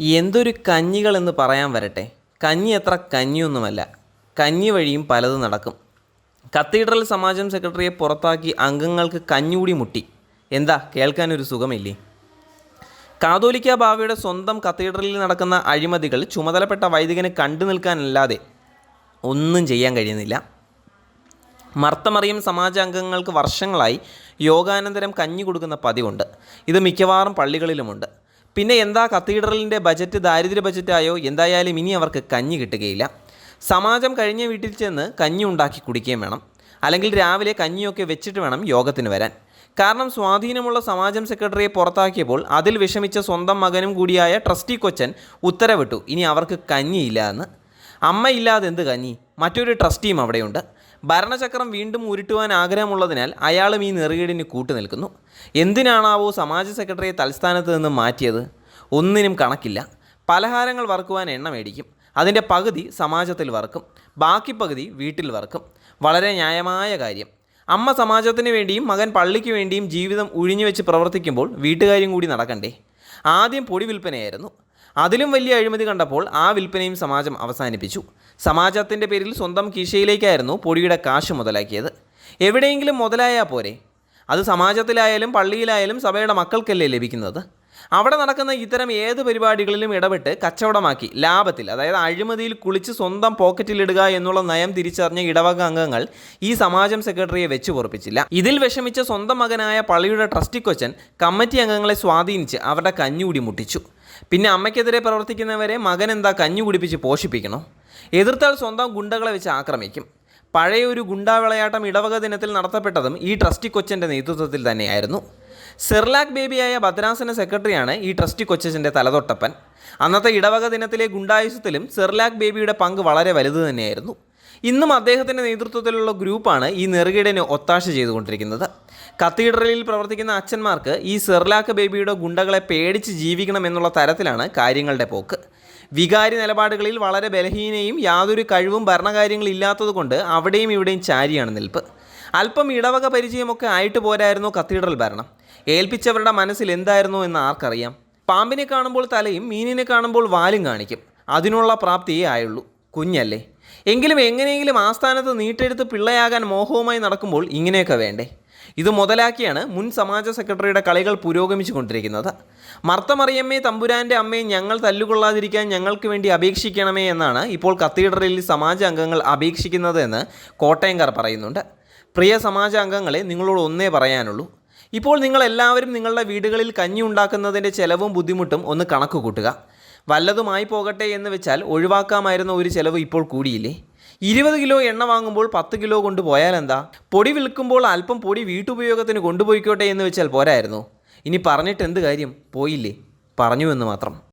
എന്തൊരു കഞ്ഞികൾ എന്ന് പറയാൻ വരട്ടെ. കഞ്ഞി അത്ര കഞ്ഞിയൊന്നുമല്ല. കഞ്ഞി വഴിയും പലതും നടക്കും. കത്തീഡ്രൽ സമാജം സെക്രട്ടറിയെ പുറത്താക്കി അംഗങ്ങൾക്ക് കഞ്ഞൂടി മുട്ടി. എന്താ? കേൾക്കാനൊരു സുഖമില്ലേ? കാതോലിക്ക ബാവയുടെ സ്വന്തം കത്തീഡ്രലിൽ നടക്കുന്ന അഴിമതികൾ ചുമതലപ്പെട്ട വൈദികന് കണ്ടു നിൽക്കാനല്ലാതെ ഒന്നും ചെയ്യാൻ കഴിയുന്നില്ല. മർത്തമറിയം സമാജാംഗങ്ങൾക്ക് വർഷങ്ങളായി യോഗാനന്തരം കഞ്ഞി കൊടുക്കുന്ന പതിവുണ്ട്. ഇത് മിക്കവാറും പള്ളികളിലുമുണ്ട്. പിന്നെ എന്താ കത്തീഡ്രലിന്റെ ബജറ്റ് ദാരിദ്ര്യ ബജറ്റായോ? എന്തായാലും ഇനി അവർക്ക് കഞ്ഞി കിട്ടുകയില്ല. സമാജം കഴിഞ്ഞ വീട്ടിൽ ചെന്ന് കഞ്ഞി ഉണ്ടാക്കി കുടിക്കുകയും വേണം. അല്ലെങ്കിൽ രാവിലെ കഞ്ഞിയൊക്കെ വെച്ചിട്ട് വേണം യോഗത്തിന് വരാൻ. കാരണം സ്വാധീനമുള്ള സമാജം സെക്രട്ടറിയെ പുറത്താക്കിയപ്പോൾ അതിൽ വിഷമിച്ച സ്വന്തം മകനും കൂടിയായ ട്രസ്റ്റി കൊച്ചൻ ഉത്തരവിട്ടു. ഇനി അവർക്ക് കഞ്ഞിയില്ല എന്ന്. അമ്മയില്ലാതെ എന്ത് കഞ്ഞി? മറ്റൊരു ട്രസ്റ്റിയും അവിടെയുണ്ട്. ഭരണചക്രം വീണ്ടും ഉരുട്ടുവാൻ ആഗ്രഹമുള്ളതിനാൽ അയാളും ഈ നെറുകേടിന് കൂട്ടുനിൽക്കുന്നു എന്തിനാണാവോ സമാജ സെക്രട്ടറിയെ തൽസ്ഥാനത്ത് നിന്ന് മാറ്റിയത്? ഒന്നിനും കണക്കില്ല. പലഹാരങ്ങൾ വറുക്കുവാൻ എണ്ണ മേടിക്കും. അതിന്റെ പകുതി സമാജത്തിൽ വറുക്കും. ബാക്കി പകുതി വീട്ടിൽ വറുക്കും. വളരെ ന്യായമായ കാര്യം. അമ്മ സമാജത്തിന് വേണ്ടിയും മകൻ പള്ളിക്ക് വേണ്ടിയും ജീവിതം ഉഴിഞ്ഞു വെച്ച് പ്രവർത്തിക്കുമ്പോൾ വീട്ടുകാര്യം കൂടി നടക്കണ്ടേ? ആദ്യം പൊടി വിൽപ്പനയായിരുന്നു. അതിലും വലിയ അഴിമതി കണ്ടപ്പോൾ ആ വിൽപ്പനയും സമാജം അവസാനിപ്പിച്ചു. സമാജത്തിന്റെ പേരിൽ സ്വന്തം കീശയിലേക്കായിരുന്നു പൊടിയുടെ കാശ് മുതലാക്കിയത്. എവിടെയെങ്കിലും മുതലായാൽ പോരെ? അത് സമാജത്തിലായാലും പള്ളിയിലായാലും സഭയുടെ മക്കൾക്കല്ലേ ലഭിക്കുന്നത്? അവിടെ നടക്കുന്ന ഇത്തരം ഏത് പരിപാടികളിലും ഇടപെട്ട് കച്ചവടമാക്കി ലാഭത്തിൽ അതായത് അഴിമതിയിൽ കുളിച്ച് സ്വന്തം പോക്കറ്റിലിടുക എന്നുള്ള നയം തിരിച്ചറിഞ്ഞ ഇടവക അംഗങ്ങൾ ഈ സമാജം സെക്രട്ടറിയെ വെച്ച് പൊറപ്പിച്ചില്ല. ഇതിൽ വിഷമിച്ച സ്വന്തം മകനായ പള്ളിയുടെ ട്രസ്റ്റി കൊച്ചൻ കമ്മിറ്റി അംഗങ്ങളെ സ്വാധീനിച്ച് അവരുടെ കഞ്ഞുകൂടി മുട്ടിച്ചു. പിന്നെ അമ്മയ്ക്കെതിരെ പ്രവർത്തിക്കുന്നവരെ മകൻ എന്താ കഞ്ഞു കുടിപ്പിച്ച് പോഷിപ്പിക്കണോ? എതിർത്താൽ സ്വന്തം ഗുണ്ടകളെ വെച്ച് ആക്രമിക്കും. പഴയ ഒരു ഗുണ്ടാവിളയാട്ടം ഇടവക ദിനത്തിൽ നടത്തപ്പെട്ടതും ഈ ട്രസ്റ്റി കൊച്ചന്റെ നേതൃത്വത്തിൽ തന്നെയായിരുന്നു. സെർലാക് ബേബിയായ ഭദ്രാസന സെക്രട്ടറിയാണ് ഈ ട്രസ്റ്റ് കൊച്ചച്ചന്റെ തലതൊട്ടപ്പൻ. അന്നത്തെ ഇടവക ദിനത്തിലെ ഗുണ്ടായുസത്തിലും സെർലാക് ബേബിയുടെ പങ്ക് വളരെ വലുത് തന്നെയായിരുന്നു. ഇന്നും അദ്ദേഹത്തിന്റെ നേതൃത്വത്തിലുള്ള ഗ്രൂപ്പാണ് ഈ നെറുകേടിന് ഒത്താശ ചെയ്തുകൊണ്ടിരിക്കുന്നത്. കത്തീഡ്രലിൽ പ്രവർത്തിക്കുന്ന അച്ഛന്മാർക്ക് ഈ സെർലാക്ക് ബേബിയുടെ ഗുണ്ടകളെ പേടിച്ച് ജീവിക്കണം എന്നുള്ള തരത്തിലാണ് കാര്യങ്ങളുടെ പോക്ക്. വികാരി നിലപാടുകളിൽ വളരെ ബലഹീനയും യാതൊരു കഴിവും ഭരണകാര്യങ്ങളില്ലാത്തതുകൊണ്ട് അവിടെയും ഇവിടെയും ചാരിയാണ് നിൽപ്പ്. അല്പം ഇടവക പരിചയമൊക്കെ ആയിട്ട് പോരായിരുന്നു കത്തീഡ്രൽ ഭരണം. ഏൽപ്പിച്ചവരുടെ മനസ്സിൽ എന്തായിരുന്നു എന്ന് ആർക്കറിയാം? പാമ്പിനെ കാണുമ്പോൾ തലയും മീനിനെ കാണുമ്പോൾ വാലും കാണിക്കും. അതിനുള്ള പ്രാപ്തിയേ ആയുള്ളൂ. കുഞ്ഞല്ലേ. എങ്കിലും എങ്ങനെയെങ്കിലും ആസ്ഥാനത്ത് നീട്ടെടുത്ത് പിള്ളയാകാൻ മോഹവുമായി നടക്കുമ്പോൾ ഇങ്ങനെയൊക്കെ വേണ്ടേ? ഇത് മുതലാക്കിയാണ് മുൻ സമാജ സെക്രട്ടറിയുടെ കളികൾ പുരോഗമിച്ചു കൊണ്ടിരിക്കുന്നത്. മർത്തമറിയമ്മേ തമ്പുരാന്റെ അമ്മയെ ഞങ്ങൾ തല്ലുകൊള്ളാതിരിക്കാൻ ഞങ്ങൾക്ക് വേണ്ടി അപേക്ഷിക്കണമേ എന്നാണ് ഇപ്പോൾ കത്തീഡ്രലിൽ സമാജ അംഗങ്ങൾ അപേക്ഷിക്കുന്നത് എന്ന് കോട്ടയംകാർ പറയുന്നുണ്ട്. പ്രിയ സമാജ അംഗങ്ങളെ നിങ്ങളോട് ഒന്നേ പറയാനുള്ളൂ. ഇപ്പോൾ നിങ്ങൾ എല്ലാവരും നിങ്ങളുടെ വീടുകളിൽ കഞ്ഞി ഉണ്ടാക്കുന്നതിന്റെ ചിലവും ബുദ്ധിമുട്ടും ഒന്ന് കണക്ക് കൂട്ടുക. വല്ലതുമായി പോകട്ടെ എന്ന് വെച്ചാൽ ഒഴിവാക്കാമായിരുന്ന ഒരു ചിലവ് ഇപ്പോൾ കൂടിയില്ലേ? ഇരുപത് കിലോ എണ്ണ വാങ്ങുമ്പോൾ പത്ത് കിലോ കൊണ്ടുപോയാൽ എന്താ? പൊടി വിൽക്കുമ്പോൾ അല്പം പൊടി വീട്ടുപയോഗത്തിന് കൊണ്ടുപോയിക്കോട്ടെ എന്ന് വെച്ചാൽ പോരായിരുന്നു. ഇനി പറഞ്ഞിട്ട് എന്ത് കാര്യം? പോയില്ലേ? പറഞ്ഞു എന്ന് മാത്രം.